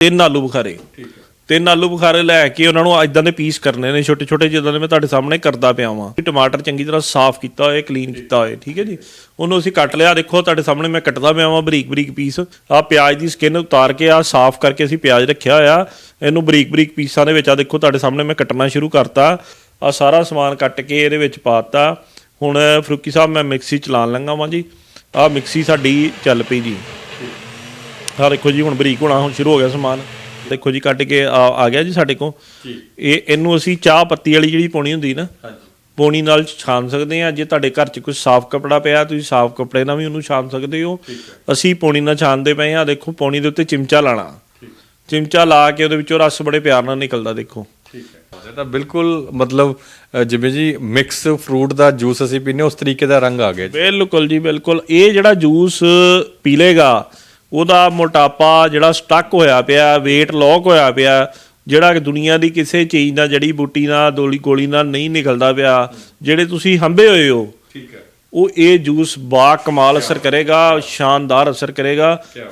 ਤਿੰਨ ਆਲੂ ਬੁਖਾਰੇ। ਤਿੰਨ ਆਲੂ ਬੁਖਾਰੇ ਲੈ ਕੇ ਉਹਨਾਂ ਨੂੰ ਇਦਾਂ ਦੇ ਪੀਸ ਕਰਨੇ ਨੇ ਛੋਟੇ ਛੋਟੇ ਜਿੱਦਾਂ ਦੇ ਮੈਂ ਤੁਹਾਡੇ ਸਾਹਮਣੇ ਕਰਦਾ ਪਿਆ ਵਾਂ। ਟਮਾਟਰ ਚੰਗੀ ਤਰ੍ਹਾਂ ਸਾਫ਼ ਕੀਤਾ ਹੋਏ ਕਲੀਨ ਕੀਤਾ ਹੋਏ ਠੀਕ ਹੈ ਜੀ? ਉਹਨੂੰ ਅਸੀਂ ਕੱਟ ਲਿਆ। ਦੇਖੋ ਤੁਹਾਡੇ ਸਾਹਮਣੇ ਮੈਂ ਕੱਟਦਾ ਪਿਆ ਵਾਂ ਬਰੀਕ ਬਰੀਕ ਪੀਸ। ਆ ਪਿਆਜ਼ ਦੀ ਸਕਿਨ ਉਤਾਰ ਕੇ ਆ ਸਾਫ਼ ਕਰਕੇ ਅਸੀਂ ਪਿਆਜ਼ ਰੱਖਿਆ ਹੋਇਆ। ਇਹਨੂੰ ਬਰੀਕ ਬਰੀਕ ਪੀਸਾਂ ਦੇ ਵਿੱਚ ਆ ਦੇਖੋ ਤੁਹਾਡੇ ਸਾਹਮਣੇ ਮੈਂ ਕੱਟਣਾ ਸ਼ੁਰੂ ਕਰਤਾ। ਆ ਸਾਰਾ ਸਮਾਨ ਕੱਟ ਕੇ ਇਹਦੇ ਵਿੱਚ ਪਾਤਾ। ਹੁਣ ਫਰੂਕੀ ਸਾਹਿਬ ਮੈਂ ਮਿਕਸੀ ਚਲਾਉਣ ਲੱਗਾ ਵਾਂ ਜੀ। ਆ ਮਿਕਸੀ ਸਾਡੀ ਚੱਲ ਪਈ ਜੀ। ਆ ਦੇਖੋ ਜੀ ਹੁਣ ਬਰੀਕ ਹੋਣਾ ਹੁਣ ਸ਼ੁਰੂ ਹੋ ਗਿਆ ਸਮਾਨ। ਦੇਖੋ ਜੀ ਕੱਟ ਕੇ ਆ ਆ ਗਿਆ ਜੀ ਸਾਡੇ ਕੋਲ। ਜੀ। ਇਹ ਇਹਨੂੰ ਅਸੀਂ ਚਾਹ ਪੱਤੀ ਵਾਲੀ ਜਿਹੜੀ ਪੌਣੀ ਹੁੰਦੀ ਨਾ ਹਾਂਜੀ। ਪੌਣੀ ਨਾਲ ਛਾਣ ਸਕਦੇ ਆ ਜੇ ਤੁਹਾਡੇ ਘਰ 'ਚ ਕੋਈ ਸਾਫ਼ ਕਪੜਾ ਪਿਆ ਤੁਸੀਂ ਸਾਫ਼ ਕਪੜੇ ਨਾਲ ਵੀ ਉਹਨੂੰ ਛਾਣ ਸਕਦੇ ਹੋ। ਅਸੀਂ ਪੌਣੀ ਨਾਲ ਛਾਣਦੇ ਪਏ ਆ ਦੇਖੋ ਪੌਣੀ ਦੇ ਉੱਤੇ ਚਿਮਚਾ ਲਾਣਾ। ਚਿਮਚਾ ਲਾ ਕੇ ਉਹਦੇ ਵਿੱਚੋਂ ਰਸ ਬੜੇ ਪਿਆਰ ਨਾਲ ਨਿਕਲਦਾ ਦੇਖੋ। ਠੀਕ ਹੈ। ਇਹ ਤਾਂ ਬਿਲਕੁਲ ਮਤਲਬ ਜਿਵੇਂ ਜੀ ਮਿਕਸ ਫਰੂਟ ਦਾ ਜੂਸ ਅਸੀਂ ਪੀਨੇ ਉਸ ਤਰੀਕੇ ਦਾ ਰੰਗ ਆ ਗਿਆ ਬਿਲਕੁਲ ਜੀ ਬਿਲਕੁਲ। ਇਹ ਜਿਹੜਾ ਜੂਸ ਪੀਲੇਗਾ ਉਹਦਾ ਮੋਟਾਪਾ ਜਿਹੜਾ ਸਟਕ ਹੋਇਆ ਪਿਆ weight ਲੋਕ ਹੋਇਆ ਪਿਆ ਜਿਹੜਾ ਕਿ ਦੁਨੀਆ ਦੀ ਕਿਸੇ ਚੀਜ਼ ਨਾਲ ਜੜੀ ਬੂਟੀ ਨਾਲ ਦੋਲੀ ਗੋਲੀ ਨਾਲ ਨਹੀਂ ਨਿਕਲਦਾ ਪਿਆ ਜਿਹੜੇ ਤੁਸੀਂ ਹੰਬੇ ਹੋਏ ਹੋ ਠੀਕ ਹੈ। ਉਹ ਇਹ ਜੂਸ ਬਾ ਕਮਾਲ ਅਸਰ ਕਰੇਗਾ ਸ਼ਾਨਦਾਰ ਅਸਰ ਕਰੇਗਾ।